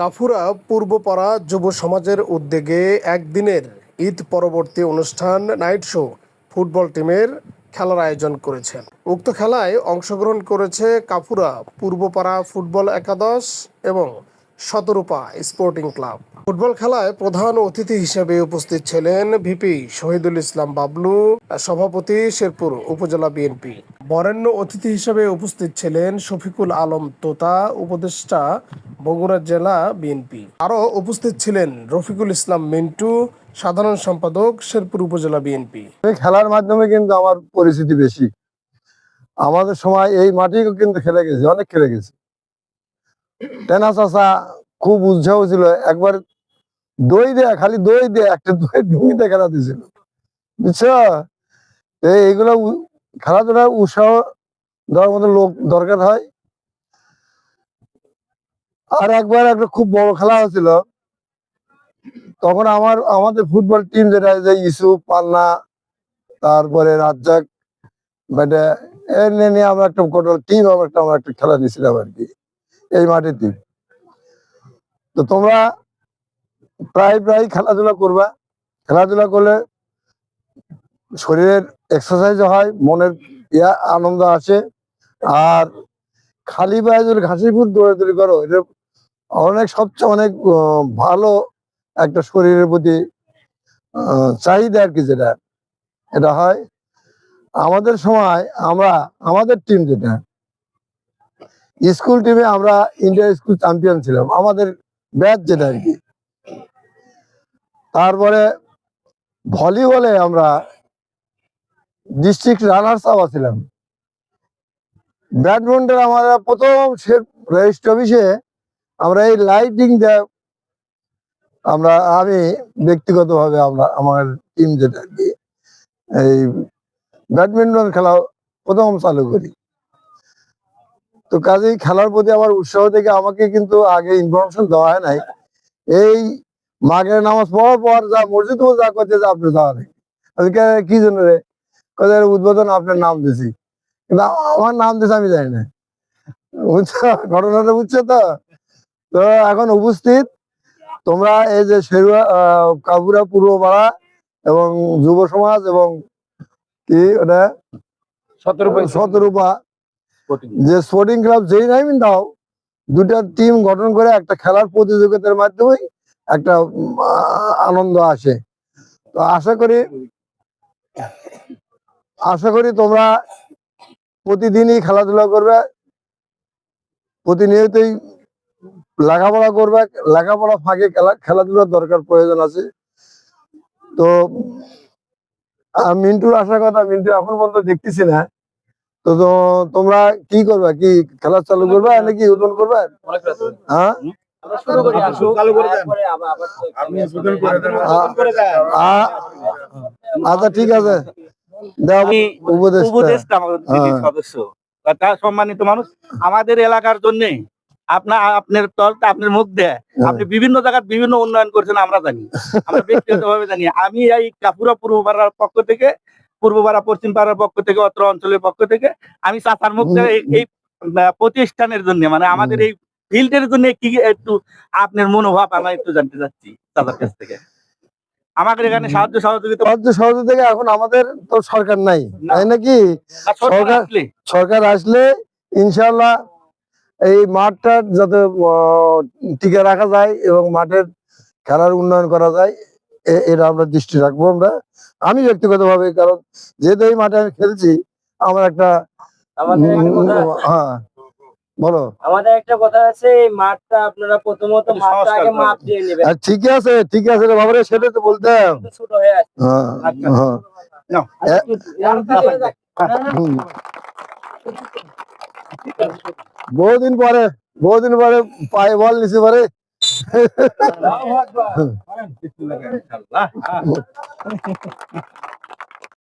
কাফুরা পূর্বপাড়া যুব সমাজের উদ্যোগে একদিনের ঈদ পরবর্তী অনুষ্ঠান, নাইট শো, ফুটবল টিমের খেলার আয়োজন করেছেন। উক্ত খেলায় অংশগ্রহণ করেছে কাফুরা পূর্বপাড়া ফুটবল একাদশ এবং শতরূপা স্পোর্টিং ক্লাব। ফুটবল খেলায় প্রধান অতিথি হিসেবে উপস্থিত ছিলেন ভিপি শহীদুল ইসলাম বাবলু, সভাপতি শেরপুর উপজেলা বিএনপি। বরেণ্য অতিথি হিসেবে উপস্থিত ছিলেন শফিকুল আলম তোতা, উপদেষ্টা বগুড়া জেলা বিএনপি। আরও উপস্থিত ছিলেন রফিকুল ইসলাম মিন্টু, সাধারণ সম্পাদক শেরপুর উপজেলা বিএনপি। খেলার মাধ্যমে কিন্তু আমার পরিচিতি বেশি। আমাদের সময় এই মাটিও কিন্তু খেলে গেছে, অনেক খেলে গেছে। টেনা চাষা খুব উৎসাহ ছিল, একবার দই দেয়া, খালি দই দেয়া, একটা দই ডুঙিতে খেলা দিয়েছিল। বুঝছ? এইগুলো উ- খেলাধুলা উৎসাহ দেওয়ার মতো লোক দরকার হয়। আর একবার একটা খুব বড় খেলা হয়েছিল। তখন আমার, আমাদের ফুটবল টিম যেটা যে ইসুফ পান্না, তারপরে রাজ্জাক, বাটে এর নিয়ে আমরা একটা টোটাল টিম আমরা একটা আমরা একটা খেলা নিয়েছিলাম আর কি, এই মাঠের টিম তো তোমরা প্রায় প্রায় খেলাধুলা করবা। খেলাধুলা করলে শরীরের এক্সারসাইজ হয়, মনের ইয়া, আনন্দ আছে আর খালি পায়ে যদি ঘাসি ফুট দৌড়াদৌড়ি করো, এটা অনেক সবচেয়ে অনেক ভালো একটা শরীরের প্রতি চাহিদা আর কি যেটা, এটা হয়। আমাদের সময় আমরা, আমাদের টিম যেটা স্কুল টিমে আমরা ইন্ডিয়া স্কুল চ্যাম্পিয়ন ছিলাম, আমাদের ব্যাচ যেটা আর কি। তারপরে ভলিবলে আমরা ডিস্ট্রিক্ট রানার্স আপ ছিলাম ব্যাডমিন্টন আমরা প্রথম সে রেজিস্ট অফিসে আমরা এই লাইটিং দেয় আমরা আমি ব্যক্তিগতভাবে আমরা আমার টিম যেটা আর এই ব্যাডমিন্টন খেলা প্রথম চালু করি। তো কাজেই খেলার প্রতি আমার উৎসাহ থেকে আমাকে কিন্তু আগে ইনফরমেশন দেওয়া হয় নাই। এই মাগের নামাজ পড়ার পর যা মসজিদ যা করতে যা আপনি যাওয়া নেই কি জন্য রে? কোথায় উদ্বোধন আপনার নাম দিছি। কিন্তু আমার নাম দিছে আমি জানি না। বুঝছ? ঘটনাটা বুঝছ তো? তো এখন উপস্থিত তোমরা এই যে শেরুয়া কাবুরা পূর্বপাড়া এবং যুব সমাজ এবং কি ওটা? শতরূপা যে স্পোর্টিং ক্লাব যেই নামই দাও দুটা টিম গঠন করে একটা খেলার প্রতিযোগিতার মাধ্যমে একটা আনন্দ আসে। তো আশা করি আশা করি তোমরা প্রতিদিনই খেলাধুলা করবে প্রতিনিয়তই লেখাপড়া করবে লেখাপড়া ফাঁকে খেলা খেলাধুলার দরকার প্রয়োজন আছে। তো মিন্টুর আসার কথা মিন্টু এখন পর্যন্ত দেখতেছি না। তো তোমরা কি করবে? কি খেলা চালু করবে নাকি উদ্বোধন করবে? হ্যাঁ? আচ্ছা ঠিক আছে। উপদেষ্টা হ্যাঁ। সদস্য। সম্মানিত মানুষ আমাদের এলাকার জন্য আপনার আপনার তলটা আপনার মুখ দেয়। আপনি বিভিন্ন জায়গায় বিভিন্ন উন্নয়ন করছেন আমরা জানি। আমরা ব্যক্তিগতভাবে জানি। আমি এই কাপুরা পূর্ব পাড়ার পক্ষ থেকে পূর্ব পাড়া পশ্চিম পাড়ার পক্ষ থেকে অত্র অঞ্চলের পক্ষ থেকে আমি চাচার মুখ এই- এই প্রতিষ্ঠানের জন্য মানে আমাদের এই ফিল্ডের জন্য কি একটু আপনার মনোভাব আমরা একটু জানতে চাচ্ছি চাচার কাছ থেকে। আমাদের এখানে সাহায্য সহযোগিতা রাজ্য সহযোগিতা এখন আমাদের তো সরকার নাই তাই নাকি? সরকার সরকার- আসলে। ইনশাল্লাহ এই মাঠটা যাতে টিকে রাখা যায় এবং মাঠের খেলার উন্নয়ন করা যায় এটা আমরা দৃষ্টি রাখব আমরা। আমি ব্যক্তিগতভাবে কারণ যেহেতু এই মাঠে আমি খেলছি আমার একটা হ্যাঁ। বলো। আমাদের একটা কথা আছে এই মাঠটা আপনারা প্রথমত মাঠটা আগে মাপ দিয়ে নেবেন। আর ঠিক আছে ঠিক আছে রে বাবারে সেটা তো বলতাম। কিন্তু ছোট হয়ে আছে। হ্যাঁ আচ্ছা। হ্যাঁ হুম। বহুদিন পরে বহুদিন পরে পায়ে বল নিছে পরে ইনশাআল্লাহ।